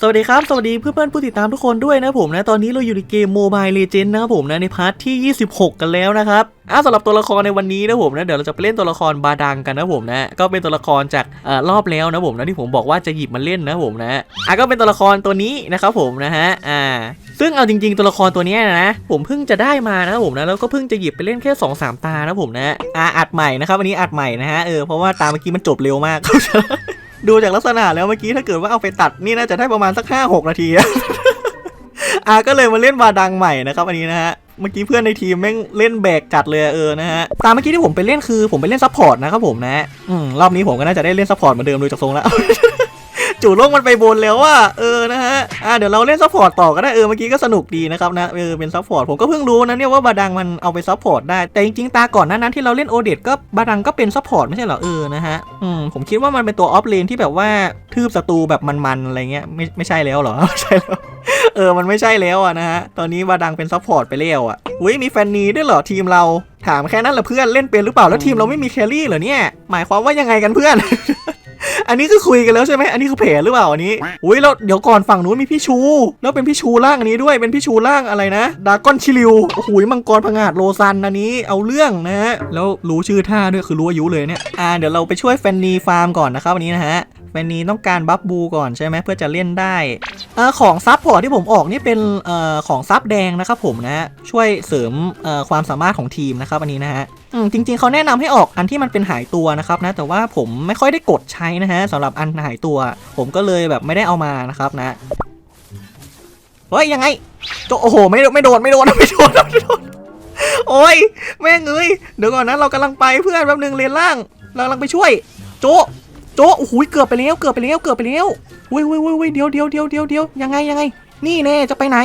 สวัสดีครับ สวัสดีเพื่อนๆผู้ติดตามทุกคนด้วยนะผมนะ ตอนนี้เราอยู่ในเกม Mobile Legends นะครับผมนะในพาร์ทที่ 26 กันแล้วนะครับอะสำหรับตัวละครในวันนี้นะผมนะเดี๋ยวเราจะไปเล่นตัวละครบาดังกันนะผมนะก็เป็นตัวละครจากอ่รอบแล้วนะผมนะที่ผมบอกว่าจะหยิบมาเล่นนะผมนะอะก็เป็นตัวละครตัวนี้นะครับผมนะฮะอ่าซึ่งเอาจริงๆตัวละครตัวนี้นะผมเพิ่งจะได้มานะผมนะแล้วก็เพิ่งจะหยิบไปเล่นแค่ 2-3สามตานะผมนะอ่าอัดใหม่นะครับวันนี้อัดใหม่นะฮะเออเพราะว่าตาเมื่อกี้มันจบเร็วมาก ดูจากลักษณะแล้วเมื่อกี้ถ้าเกิดว่าเอาไปตัดนี่น่าจะได้ประมาณสักห้าหกนาทีอะอะก็เลยมาเล่นบาดังใหม่นะครับอันนี้นะฮะเมื่อกี้เพื่อนในทีมแม่งเล่นแบกจัดเลยเออนะฮะตามเมื่อกี้ที่ผมไปเล่นคือผมไปเล่นซัพพอร์ตนะครับผมนะอืมรอบนี้ผมก็น่าจะได้เล่นซัพพอร์ตเหมือนเดิมดูจากทรงแล้ว จู่โลกมันไปบนแล้วว่าเออนะฮะอะเดี๋ยวเราเล่นซัพพอร์ตต่อก็ได้เออเมื่อกี้ก็สนุกดีนะครับนะเออเป็นซัพพอร์ตผมก็เพิ่งรู้นะเนี่ยว่าบาดังมันเอาไปซัพพอร์ตได้แต่จริงๆตาก่อนหนั้นนั้นที่เราเล่นโอเดตก็บาดังก็เป็นซัพพอร์ตไม่ใช่เหรอเออนะฮะอืมผมคิดว่ามันเป็นตัวออฟเลนที่แบบว่าทืบศัตรูแบบมันๆอะไรเงี้ยไม่ไม่ใช่แล้วเหรอไม่ใช่แล้วเออ มันไม่ใช่แล้วอะนะฮะ ตอนนี้บาดังเป็นซัพพอร์ตไปแล้วอะอุ้ย มีแฟนนีด้วยเหรอทีมเรา ถามแค่นั้นแหละเพื่อน เล่นเป็นหรือเปล่า แล้วทีมเราไม่มีแครี่เหรอเนี่ย หมายความว่ายังไงกันเพื่อน อันนี้คือคุยกันแล้วใช่ไหมอันนี้คือแผลหรือเปล่าอันนี้ อุ้ยแล้วเดี๋ยวก่อนฝั่งนู้นมีพี่ชู แล้วเป็นพี่ชูร่างอันนี้ด้วย เป็นพี่ชูร่างอะไรนะ ดากอนชิลิวโอ้โหมังกรผงาดโลซันอันนี้ เอาเรื่องนะฮะ แล้วรู้ชื่อท่าด้วยคือรู้อายุเลยเนี่ย อ่า เดี๋ยวเราไปช่วยแฟนนีฟาร์มก่อนนะครับวันนี้นะฮะ แฟนนีต้องการบัฟบูก่อนใช่ไหมเพื่อจะเล่นได้อของซับพอร์ตที่ผมออกนี่เป็นออของซับแดงนะครับผมนะฮะช่วยเสริมความสามารถของทีมนะครับอันนี้นะฮะจริง ๆเขาแนะนำให้ออกอันที่มันเป็นหายตัวนะครับนะแต่ว่าผมไม่ค่อยได้กดใช้นะฮะสำหรับอันหายตัว ผมก็เลยแบบไม่ได้เอามานะครับนะเฮ้ยยังไงโจโอ้โหไม่โดนไม่โดนไม่โดนไม่โดนไม่โดนโอ้ยแม่งเอ้ยเดี๋ยวก่อนนะเรากำลังไปเพื่อนแป๊บนึงเลนล่างเรากำลังไปช่วย โจ โจโอ้โหเกือบไปแล้วเกือบไปแล้วเกือบไปแล้วอุ้ยอุ้ยอุ้ยอุ้ยเดี๋ยวเดี๋ยวเดี๋ยวเดี๋ยวเดี๋ยวยังไงยังไง นี่แน่จะไปไหน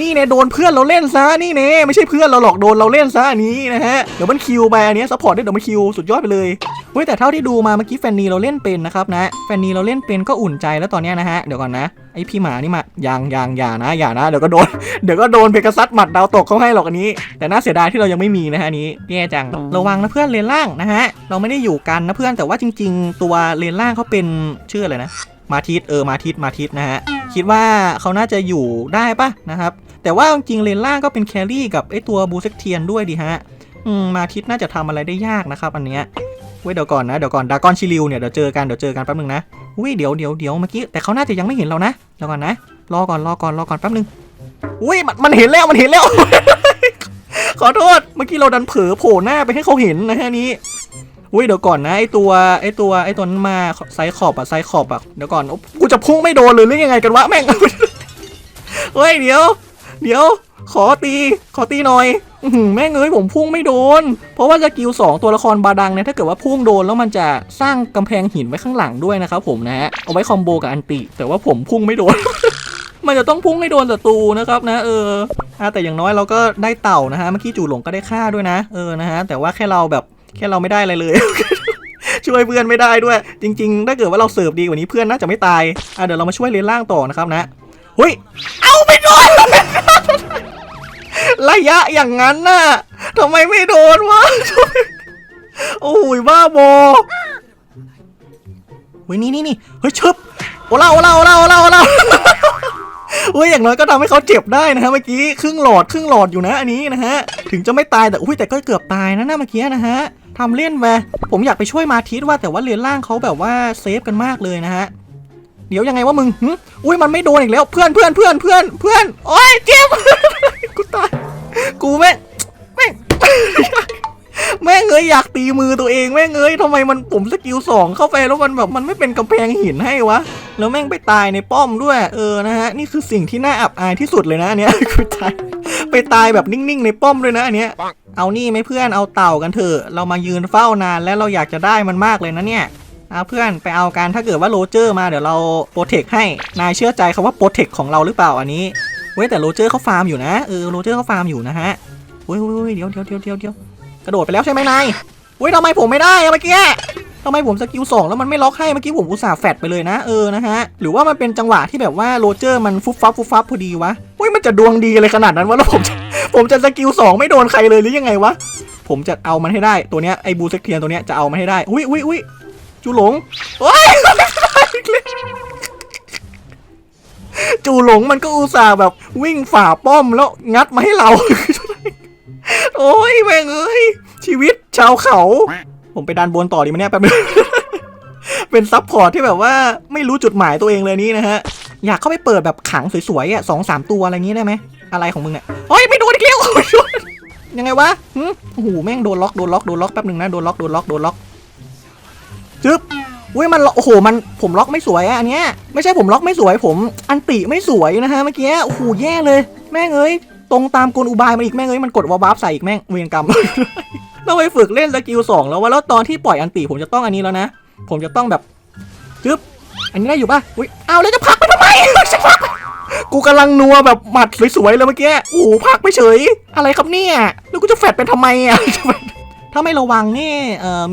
นี่แน่โดนเพื่อนเราเล่นซะนี่แน่ไม่ใช่เพื่อนเราหรอกโดนเราเล่นซะอันนี้นะฮะเดี๋ยวมันคิวไปอันนี้ซัพพอร์ตได้เดี๋ยวมันคิวสุดยอดไปเลย เฮ้ยแต่เท่าที่ดูมาเมื่อกี้แฟนนีเราเล่นเป็นนะครับนะ แฟนนีเราเล่นเป็นก็อุ่นใจแล้วตอนนี้นะฮะ เดี๋ยวก่อนนะ ไอพี่หมานี่มายังยังอย่านะอย่านะ เดี๋ยวก็โดน เดี๋ยวก็โดนเพกซัสหมัดดาวตกเขาให้หรอกอันนี้ แต่น่าเสียดายที่เรายังไม่มีนะฮะนี้แย่จัง ระวังนะเพื่อนเลนล่างนะฮะ เราไม่ได้อยู่กันนะเพื่อน แต่ว่าจริง ๆ ตัวเลนล่างเขาเป็นชื่ออะไรนะ มาทิตเออ มาทิตมาทิตนะฮะ คิดว่าเขาน่าจะอยู่ได้ปะนะครับ แต่ว่าจริงๆเลนล่างก็เป็นแครี่กับไอตัวบูเซกเทียนด้วยดีฮะ อืม มาทิตน่าจะทำอะไรได้ยากนะครับอันเนี้ย เว้ยเดี๋ยวก่อนนะเดี๋ยวก่อนดากอนชิลิวเนี่ยเดี๋ยวเจอกันเดี๋ยวเจอกันแป๊บนึงนะอุ้ยเดี๋ยวเดี๋ยวเดี๋ยวเมื่อกี้แต่เขาน่าจะยังไม่เห็นเรานะเดี๋ยวก่อนนะ รอก่อนรอก่อนรอก่อนแป๊บนึงอุ้ยมันมันเห็นแล้วมันเห็นแล้ว ขอโทษเมื่อกี้เราดันเผลอโผล่หน้าไปให้เขาเห็นนะฮะนี้อุ้ยเดี๋ยวก่อนนะไอตัวไอตัวไอตัวนั้นมาไซขอบอะไซขอบอะเดี๋ยวก่อนกูจะพุ่งไม่โดนเลยหรือยังไงกันวะแม่งเฮ้ยเดี๋ยว เดี๋ยว ขอตี ขอตีหน่อยอแม่งเอ้ยผมพุ่งไม่โดน เพราะว่าสกิลสองตัวละครบาดังเนี่ยถ้าเกิดว่าพุ่งโดนแล้วมันจะสร้างกำแพงหินไว้ข้างหลังด้วยนะครับผมนะฮะเอาไว้คอมโบกับอันติ แต่ว่าผมพุ่งไม่โดน มันจะต้องพุ่งให้โดนศัตรูนะครับนะเออแต่อย่างน้อยเราก็ได้เต่านะฮะเมื่อกี้จู่หลงก็ได้ฆ่าด้วยนะเออนะฮะแต่ว่าแค่เราแบบแค่เราไม่ได้อะไรเลยช่วยเพื่อนไม่ได้ด้วย จริงๆ ถ้าเกิดว่าเราเสิร์ฟดีกว่านี้เพื่อนน่าจะไม่ตายอะเดี๋ยวเรามาช่วยเลนล่างต่อนะครับนะเฮ้ยเอาไม่โดน ระยะอย่างนั้นน่ะทำไมไม่โดนวะโอ้ยบ้าบอเฮ้ยนี่นี่นี่เฮ้ยชึบโอลาโอลาโอลาโอลาโอลาเฮ้ยอย่างน้อยก็ทำให้เขาเจ็บได้นะฮะเมื่อกี้ครึ่งหลอดครึ่งหลอดอยู่นะอันนี้นะฮะถึงจะไม่ตายแต่อุ้ยแต่ก็เกือบตายนะน่าเมื่อกี้นะฮะทำเล่นไปผมอยากไปช่วยมาทิสว่าแต่ว่าเรียนล่างเขาแบบว่าเซฟกันมากเลยนะฮะเดี๋ยวยังไงว่ามึงอุ้ยมันไม่โดนอีกแล้วเพื่อนเพื่อนเพื่อนเพื่อนเพื่อนโอ้ยเจ็บ กูตาย กูแม่งแม่งแม่งเอ้ยอยากตีมือตัวเองแม่งเอ้ยทำไมมันผมสกิลสองเข้าไปแล้วมันแบบมันไม่เป็นกำแพงหินให้วะ แล้วแม่งไปตายในป้อมด้วย เออนะฮะนี่คือสิ่งที่น่าอับอายที่สุดเลยนะอันเนี้ยกูตายไปตายแบบนิ่งๆในป้อมด้วยนะอันเนี้ย เอานี่ไหมเพื่อนเอาเต่ากันเถอะเรามายืนเฝ้านานแล้วเราอยากจะได้มันมากเลยนะเนี่ยเอาเพื่อนไปเอากันถ้าเกิดว่าโรเจอร์มาเดี๋ยวเราโปรเทคให้นายเชื่อใจคำว่าโปรเทคของเราหรือเปล่าอันนี้ เว้ยแต่โรเจอร์เขาฟาร์มอยู่นะเออโรเจอร์เขาฟาร์มอยู่นะฮะเว้ยเว้ยเว้ยเดี๋ยวเดี๋ยวเดี๋ยวเดี๋ยวเดี๋ยวกระโดดไปแล้วใช่ไหมนายเว้ยทำไมผมไม่ได้เมื่อกี้ทำไมผมสกิลสองแล้วมันไม่ล็อกให้เมื่อกี้ผมอุตส่าห์แฟดไปเลยนะเออนะฮะหรือว่ามันเป็นจังหวะที่แบบว่าโรเจอร์มันฟุบฟับฟุบฟับพอดีวะเฮ้ยมันจะดวงดีอะไรขนาดนั้นวะแล้วผมจะผมจะสกิลสองไม่โดนใครเลยหรือยังไงวะผมจะเอามันให้ได้ตัวเนี้ยไอ้บูเซ็กเทียนตัวเนี้ยจะเอามันให้ได้อุ้ยอุ้ยอุ้ยจูหลงโอ้ย จูหลงมันก็อุตส่าห์แบบวิ่งฝ่าป้อมแล้วงัดมาให้เรา โอ้ยแม่งเอ้ยชีวิตชาวเขา ผมไปดันบนต่อดีไหมเนี่ยแป๊บนึงเป็นซับพอร์ตที่แบบว่าไม่รู้จุดหมายตัวเองเลยนี่นะฮะ อยากเข้าไปเปิดแบบขังสวยๆอะสองสามตัวอะไรอย่างงี้ได้ไหมอะไรของมึงเนี่ยโอ้ยไม่โดนอีกแล้วยังไงวะหึโอ้โหแม่งโดนล็อกโดนล็อกโดนล็อกแป๊บนึงนะโดนล็อกโดนล็อกโดนล็อกจึ๊บ อุ้ยมันโอ้โหมันผมล็อกไม่สวยอันเนี้ยไม่ใช่ผมล็อกไม่สวย ผมอันติไม่สวยนะฮะเมื่อกี้โอ้โหแย่เลย แม่งเอ้ยตรงตามกลอุบายมาอีกแม่งเอ้ยมันกดวาร์ปใส่อีกแม่งเวรกรรมต้องไปฝึกเล่นสกิลสองแล้วว่าแล้วตอนที่ปล่อยอันติผมจะต้องอันนี้แล้วนะ ผมจะต้องแบบจึ๊บอันนี้ได้อยู่ป่ะอุ้ยเอาแล้วจะผลักไปทำไมจะผลักไปกูกำลังนัวแบบหมัดสวยๆเลยเมื่อกี้โอ้โหผลักไปเฉย อะไรครับเนี่ยแล้วกูจะแฟดไปทำไมอะถ้าไม่ระวังนี่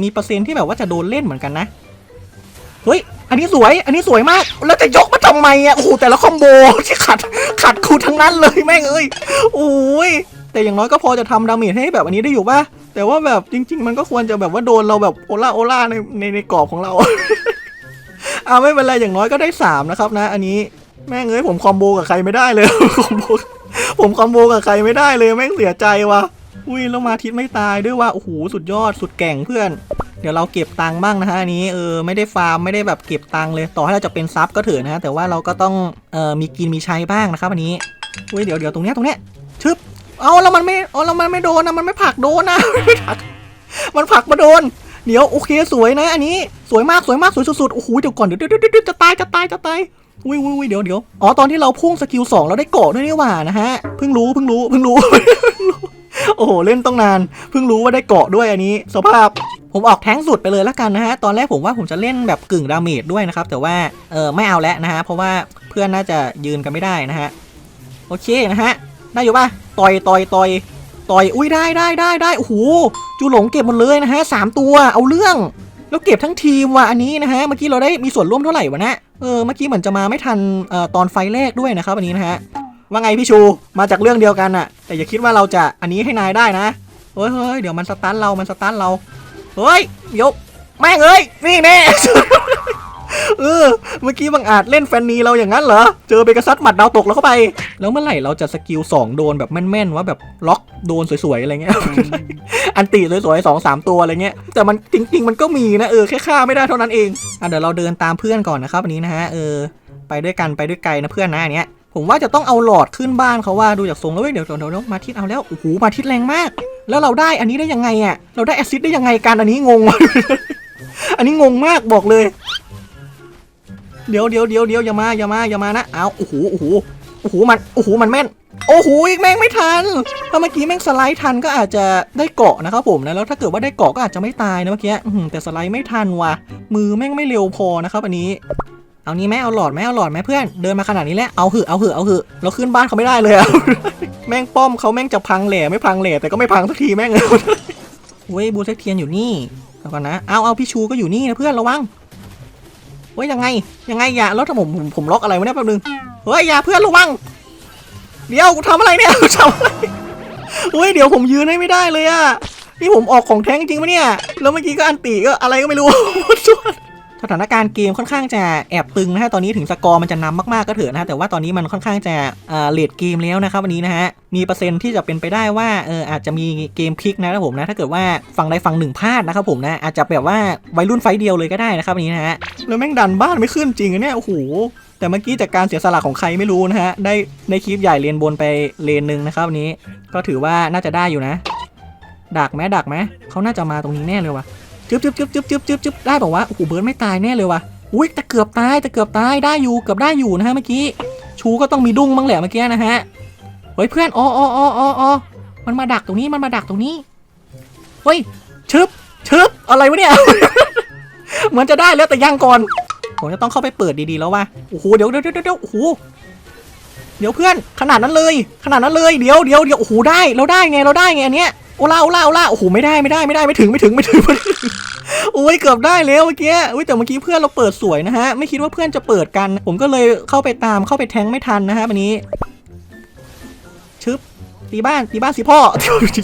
มีเปอร์เซ็นต์ที่แบบว่าจะโดนเล่นเหมือนกันนะ เฮ้ย อันนี้สวย อันนี้สวยมาก แล้วจะยกมาทำไมอะ โอ้โห แต่ละคอมโบที่ขัด ขัดกูทั้งนั้นเลยแม่งเอ้ย โอ้ย แต่อย่างน้อยก็พอจะทำดาเมจให้แบบอันนี้ได้อยู่ป่ะ แต่ว่าแบบจริง ๆ มันก็ควรจะแบบว่าโดนเราแบบโอล่าโอล่าในในในกรอบของเราอ่าไม่เป็นไรอย่างน้อยก็ได้สามนะครับนะ อันนี้แม่งเอ้ยผมคอมโบกับใครไม่ได้เลย คอมโบ ผมคอมโบกับใครไม่ได้เลยแม่งเสียใจว่ะ อุ้ยแล้วมาทิศไม่ตายด้วยว่าโอ้โห สุดยอด สุดแก่งเพื่อน เดี๋ยวเราเก็บตังค์บ้างนะฮะอันนี้เออไม่ได้ฟาร์มไม่ได้แบบเก็บตังค์เลย ต่อให้เราจะเป็นซับก็เถอะนะฮะแต่ว่าเราก็ต้องเอ่อมีกินมีใช้บ้างนะครับอันนี้อุ้ยเดี๋ยวเดี๋ยวตรงเนี้ยตรงเนี้ยชึบเอาแล้วมันไม่เอาแล้วมันไม่โดนนะมันไม่ผลักโดนนะไม่ผลักมันผลักมาโดนเดี๋ยวโอเคสวยนะ อันนี้สวยมากสวยมากสวยสุดๆโอ้โหเดี๋ยวก่อนเดี๋ยวเดี๋ยวเดี๋ยวจะตายจะตายจะตายอุ้ยอุ้ยอุ้ยเดี๋ยวเดี๋ยวอ๋อตอนที่เราพุ่งสกิลสองเราได้เกาะด้วยนี่หว่านะฮะเพิ่งรู้เพิ่งรู้เพิ่งรู้โอ้โหเล่นต้องนานเพิ่งรู้ว่าได้เกาะด้วยอันนี้ สภาพ ผมออกแท้งสุดไปเลยแล้วกันนะฮะ ตอนแรกผมว่าผมจะเล่นแบบกึ่งดาเมจด้วยนะครับ แต่ว่าเออไม่เอาแล้วนะฮะ เพราะว่าเพื่อนน่าจะยืนกันไม่ได้นะฮะ โอเคนะฮะ ได้อยู่ป่ะ ต่อยต่อยต่อยต่อย อุ้ยได้ได้ได้ได้ โอ้โห จูหลงเก็บหมดเลยนะฮะสามตัว เอาเรื่อง แล้วเก็บทั้งทีมว่ะอันนี้นะฮะ เมื่อกี้เราได้มีส่วนร่วมเท่าไหร่วะนะเออ เมื่อกี้เหมือนจะมาไม่ทันเอ่อตอนไฟแรกด้วยนะครับอันนี้นะฮะ ว่าไงพี่ชู มาจากเรื่องเดียวกันอะแต่อย่าคิดว่าเราจะอันนี้ให้นายได้นะเฮ้ยเฮ้ยเดี๋ยวมันสตันเรา มันสตันเรา เฮ้ยยกแม่งเอ้ยนี่แน่ เออเมื่อกี้บังอาจเล่นแฟนนีเราอย่างนั้นเหรอ เจอเบกัสซัสหมัดดาวตกแล้วเข้าไป แล้วเมื่อไหร่เราจะสกิล 2 โดนแบบแม่นๆว่าแบบล็อกโดนสวยๆอะไรเงี้ย อันติสวยๆสองสามตัวอะไรเงี้ย แต่มันจริง ๆ มันก็มีนะเออแค่ฆ่าไม่ได้เท่านั้นเอง อะเดี๋ยวเราเดินตามเพื่อนก่อนนะครับอันนี้นะฮะเออไปด้วยกันไปด้วยไกลนะเพื่อนนะอันเนี้ย ผมว่าจะต้องเอาหลอดขึ้นบ้านเขาว่าดูจากทรงแล้วเดี๋ยวเดี๋ยวเดี๋ยวมาทิศเอาแล้วโอ้โหมาทิศแรงมาก แล้วเราได้อันนี้ได้ยังไงอะเราได้แอซิดได้ยังไงกันอันนี้งง อันนี้งงมากบอกเลย เดี๋ยวเดี๋ยวเดี๋ยวเดี๋ยวอย่ามาอย่ามาอย่ามานะเอาโอ้โหโอ้โหโอ้โหมันโอ้โหมันแม่นโอ้โหอีกแม่งไม่ทันถ้าเมื่อกี้แม่งสไลด์ทันก็อาจจะได้เกาะนะครับผมนะแล้วถ้าเกิดว่าได้เกาะก็อาจจะไม่ตายนะเมื่อกี้แต่สไลด์ไม่ทันว่ะมือแม่งไม่เร็วพอนะครับอันนี้ เอานี้ไหมเอาหลอดไหมเอาหลอดไหมเพื่อนเดินมาขนาดนี้แล้วเอาเหอเอาเหอเอาเหอเราขึ้นบ้านเขาไม่ได้เลยอะแม่งป้อมเขาแม่งจะพังแหล่ไม่พังแหล่แต่ก็ไม่พังสักทีแม่งเว้ยบูเซกเทียนอยู่นี่เอาก่อนนะเอาเอาพี่ชูก็อยู่นี่นะเพื่อนระวังเว้ยยังไงยังไงอย่าแล้วถ้าผมผมผมล็อกอะไรวะเนี่ยแป๊บนึงเฮ้ยอย่าเพื่อนระวังเดี๋ยวกูทำอะไรเนี่ยทำอะไรเฮ้ยเดี๋ยวผมยืนให้ไม่ได้เลยอะนี่ผมออกของแท้งจริงปะเนี่ยแล้วเมื่อกี้ก็อันติก็อะไรก็ไม่รู้ สถานการณ์เกมค่อนข้างจะแอบตึงนะฮะตอนนี้ถึงสกอร์มันจะนำมากๆก็เถอะนะฮะแต่ว่าตอนนี้มันค่อนข้างจะอ่าเลดเกมแล้วนะครับวันนี้นะฮะมีเปอร์เซ็นต์ที่จะเป็นไปได้ว่าเอออาจจะมีเกมพลิกนะครับผมนะถ้าเกิดว่าฝั่งใดฝั่งหนึ่งพลาดนะครับผมนะอาจจะแบบว่าวัยรุ่นไฟเดียวเลยก็ได้นะครับวันนี้นะฮะแล้วแม่งดันบ้านไม่ขึ้นจริงอะเนี่ยโอ้โหแต่เมื่อกี้จากการเสียสละของใครไม่รู้นะฮะได้ในคลิปใหญ่เลนบนไปเลนหนึ่งนะครับวันนี้ก็ถือว่าน่าจะได้อยู่นะ ดักไหมดักไหมเขาน่าจะมาตรงนี้แน่เลยว่ะ จึ๊บจึ๊บจึ๊บจึ๊บจึ๊บจึ๊บจึ๊บได้บอกว่าโอ้โหเบิร์ดไม่ตายแน่เลยว่ะอุ้ยแต่เกือบตายแต่เกือบตายได้อยู่เกือบได้อยู่นะฮะเมื่อกี้ชูก็ต้องมีดุ้งบ้างแหละเมื่อกี้นะฮะเฮ้ยเพื่อนอ๋ออ๋ออ๋ออ๋อมันมาดักตรงนี้มันมาดักตรงนี้เฮ้ยชึบชึบอะไรวะเนี่ยเหมือนจะได้แล้วแต่ยังก่อนผมจะต้องเข้าไปเปิดดีๆแล้วว่ะโอ้โหเดี๋ยวเดี๋ยวเดี๋ยวเดี๋ยวโอ้โหเดี๋ยวเพื่อนขนาดนั้นเลย ขนาดนั้นเลยเดี๋ยวเดี๋ยวเดี๋ยวโอ้โหได้เราได้ไงเราได้ไงอันเนี้ย โอล่าโอล่าโอล่าโอ้โหไม่ได้ไม่ได้ไม่ได้ไม่ถึงไม่ถึงไม่ถึงโอ้ยเกือบได้แล้วเมื่อกี้อุ้ยแต่เมื่อกี้เพื่อนเราเปิดสวยนะฮะ ไม่คิดว่าเพื่อนจะเปิดกัน ผมก็เลยเข้าไปตามเข้าไปแทงไม่ทันนะฮะวันนี้ชึบตีบ้านตีบ้านสิพ่อ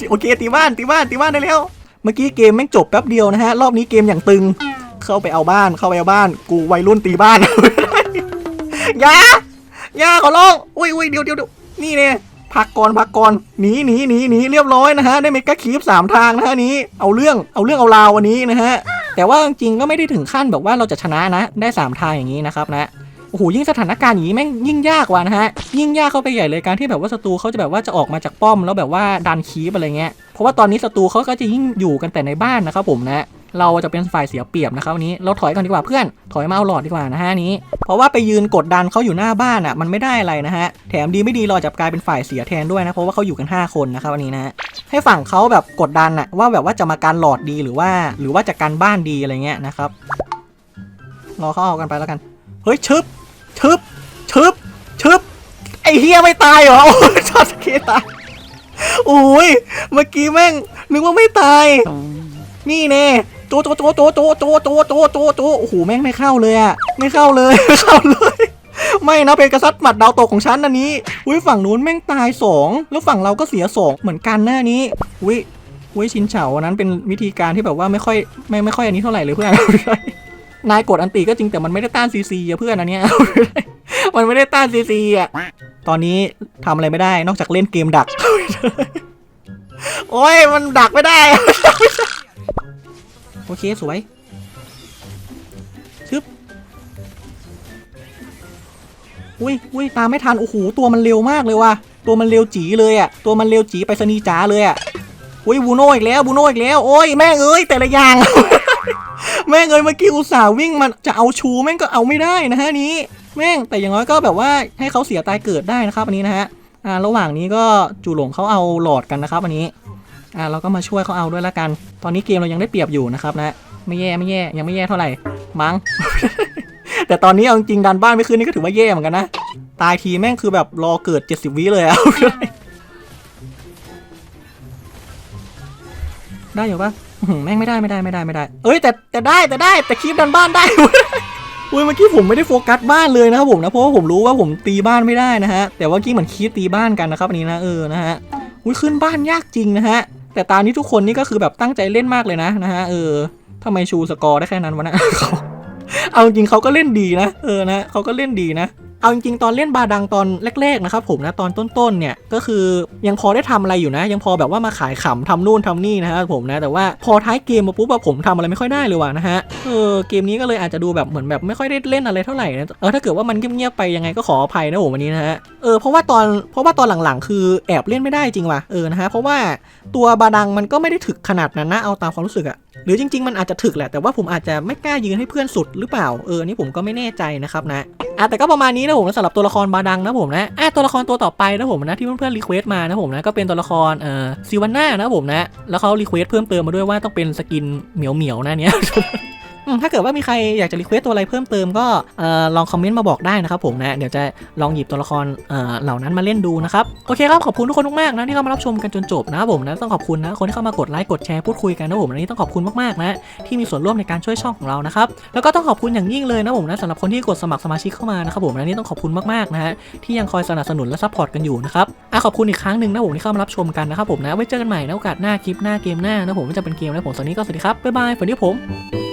โอเคตีบ้านตีบ้านตีบ้านได้แล้วเมื่อกี้เกมแม่งจบแป๊บเดียวนะฮะรอบนี้เกมอย่างตึง เข้าไปเอาบ้านเข้าไปเอาบ้าน กูวัยรุ่นตีบ้านอย่าอย่าขอร้องอุ้ยอุ้ยเดี๋ยวเดี๋ยวเดี๋ยวนี่เนี่ย พักก่อนพักก่อนหนีหนีหนีหนีเรียบร้อยนะฮะได้เมกาคีฟสามทางนะฮะนี้เอาเรื่องเอาเรื่องเอาราววันนี้นะฮะแต่ว่าจริงๆก็ไม่ได้ถึงขั้นแบบว่าเราจะชนะนะ ได้สามทางอย่างนี้นะครับนะโอ้โหยิ่งสถานการณ์อย่างนี้แม่งยิ่งยากกว่านะฮะยิ่งยากเข้าไปใหญ่เลยการที่แบบว่าศัตรูเขาจะแบบว่าจะออกมาจากป้อมแล้วแบบว่าดันคีฟอะไรเงี้ยเพราะว่าตอนนี้ศัตรูเขาก็จะยิ่งอยู่กันแต่ในบ้านนะครับผมนะ เราจะเป็นฝ่ายเสียเปรียบนะครับวันนี้เราถอยก่อนดีกว่าเพื่อนถอยมาเอาหลอดดีกว่านะฮะนี้ เพราะว่าไปยืนกดดันเขาอยู่หน้าบ้านอะมันไม่ได้อะไรนะฮะแถมดีไม่ดีเราจะกลายเป็นฝ่ายเสียแทนด้วยนะเพราะว่าเขาอยู่กัน 5 คนนะครับวันนี้นะฮะให้ฝั่งเขาแบบกดดันอะว่าแบบว่าจะมาการหลอดดีหรือว่า หรือว่าจะการบ้านดีอะไรเงี้ยนะครับรอเขาเอากันไปแล้วกันเฮ้ยชึบชึบชึบชึบไอเฮียไม่ตายเหรอโอ้ยช็อตสกีตายโอ้ยเมื่อกี้แม่งนึกว่าไม่ตาย นี่เน่ โจโจโจโจโจโจโจโจโจโจโอ้โหแม่งไม่เข้าเลยอะไม่เข้าเลยไม่เข้าเลยไม่นะเป็นกษัตริย์หมัดดาวตกของฉันอันนี้อุ้ยฝั่งนู้นแม่งตายสองแล้วฝั่งเราก็เสียสองเหมือนกันหน้านี้อุ้ยอุ้ยชินเฉาอันนั้นเป็นวิธีการที่แบบว่าไม่ค่อยไม่ไม่ค่อยอันนี้เท่าไหร่เลยเพื่อนนายกดอันตีก็จริงแต่มันไม่ได้ต้านซีซีอะเพื่อนอันเนี้ยมันไม่ได้ต้านซีซีอะตอนนี้ทำอะไรไม่ได้นอกจากเล่นเกมดักโอ้ยมันดักไม่ได้ โอเค สวยชึบอุ้ยอุ้ยตามไม่ทัน โอ้โห ตัวมันเร็วมากเลยว่ะ ตัวมันเร็วจีเลยอะ่ะตัวมันเร็วจีไปสนีจ๋าเลยอะ่ะอุ้ยบูโน่อีกแล้วบูโน่อีกแล้ว โอ้ยแม่เอ้ยแต่ละอย่าง แม่เอ้ยเมื่อกี้อุตส่าห์วิ่งมันจะเอาชูแม่งก็เอาไม่ได้นะฮะนี้ แม่งแต่อย่างน้อยก็แบบว่าให้เขาเสียตายเกิดได้นะครับอันนี้นะฮะ อ่า ระหว่างนี้ก็จูหลงเขาเอาหลอดกันนะครับอันนี้ อ่าเราก็มาช่วยเขาเอาด้วยละกัน ตอนนี้เกมเรายังได้เปรียบอยู่นะครับนะ ไม่แย่ไม่แย่ยังไม่แย่เท่าไหร่ มั้ง แต่ตอนนี้เอาจริงดันบ้านไม่ขึ้นนี่ก็ถือว่าแย่เหมือนกันนะ ตายทีแม่งคือแบบรอเกิด 70 วิเลยอะได้อยู่ปะอื้อหือแม่งไม่ได้ไม่ได้ไม่ได้ไม่ได้ เอ้ยแต่แต่ได้แต่ได้แต่คลิปดันบ้านได้อุ้ยเมื่อกี้ผมไม่ได้โฟกัสบ้านเลยนะครับผมนะเพราะว่าผมรู้ว่าผมตีบ้านไม่ได้นะฮะแต่ว่าเมื่อกี้เหมือนคีปตีบ้านกันนะครับอันนี้นะเออนะฮะอุ้ยขึ้นบ้านยากจริงนะฮะ แต่ตานี้ทุกคนนี่ก็คือแบบตั้งใจเล่นมากเลยนะนะฮะเออทำไมชูสกอร์ได้แค่นั้นวะนะเขาเอาจริงเขาก็เล่นดีนะ เออนะเขาก็เล่นดีนะ เอาจริงๆ ตอนเล่นบาดังตอนแรกๆนะครับผมนะตอนต้นๆเนี่ยก็คือยังพอได้ทำอะไรอยู่นะ ยังพอแบบว่ามาขายขำทำนู่นทำนี่นะฮะผมนะแต่ว่าพอท้ายเกมมาปุ๊บอะผมทำอะไรไม่ค่อยได้เลยว่ะนะฮะเออเกมนี้ก็เลยอาจจะดูแบบเหมือนแบบไม่ค่อยได้เล่นอะไรเท่าไหร่นะเออถ้าเกิดว่ามันเงียบๆไปยังไงก็ขออภัยนะผมวันนี้นะฮะเออเพราะว่าตอนเพราะว่าตอนหลังๆ คือแอบเล่นไม่ได้จริงว่ะเออนะฮะเพราะว่าตัวบาดังมันก็ไม่ได้ถึกขนาดนั้นนะเอาตามความรู้สึกอะหรือจริงๆ มันอาจจะถึกแหละแต่ว่าผมอาจจะไม่กล้ายืนให้เพื่อนสุดหรือเปล่าเออนี่ผมก็ไม่แน่ใจนะครับนะอะแต่ก็ประมาณนี้นะผมนะสำหรับตัวละครบาดังนะผมนะอะตัวละครตัวต่อไปนะผมนะที่เพื่อนๆรีเควสต์มานะผมนะก็เป็นตัวละครเอ่อซิวาน่านะผมนะแล้วเขารีเควสต์เพิ่มเติมมาด้วยว่าต้องเป็นสกินเหมียวเหมียวๆนะเนี้ย ถ้าเกิดว่ามีใครอยากจะรีเควสต,ตัวอะไรเพิ่มเติมก็ลองคอมเมนต์มาบอกได้นะครับผมนะเดี๋ยวจะลองหยิบตัวละครเเหล่านั้นมาเล่นดูนะครับโอเคครับขอบคุณทุกคนมากๆนะที่เข้ามารับชมกันจนจบนะครับผมนะต้องขอบคุณนะคนที่เข้ามากดไลค์กดแชร์พูดคุยกันนะผมอันนี้ต้องขอบคุณมากๆนะที่มีส่วนร่วมในการช่วยช่องของเรานะครับแล้วก็ต้องขอบคุณอย่างยิ่งเลยนะผมนะสำหรับคนที่กดสมัครสมาชิกเข้ามานะครับผมนะนี่ต้องขอบคุณมากๆนะฮะที่ยังคอยสนับสนุนและซัพพอร์ตกันอยู่นะครับอะขอบคุณอีกครั้งหนึ่งนะผมที่เข้ามารับชมกันนะครับผมนะไว้เจอกันใหม่ในโอกาสหน้าคลิปหน้าเกมหน้านะผมจะเป็นเกมนะผมตอนนี้ก็สวัสดีครับบ๊ายบายฝันดีผม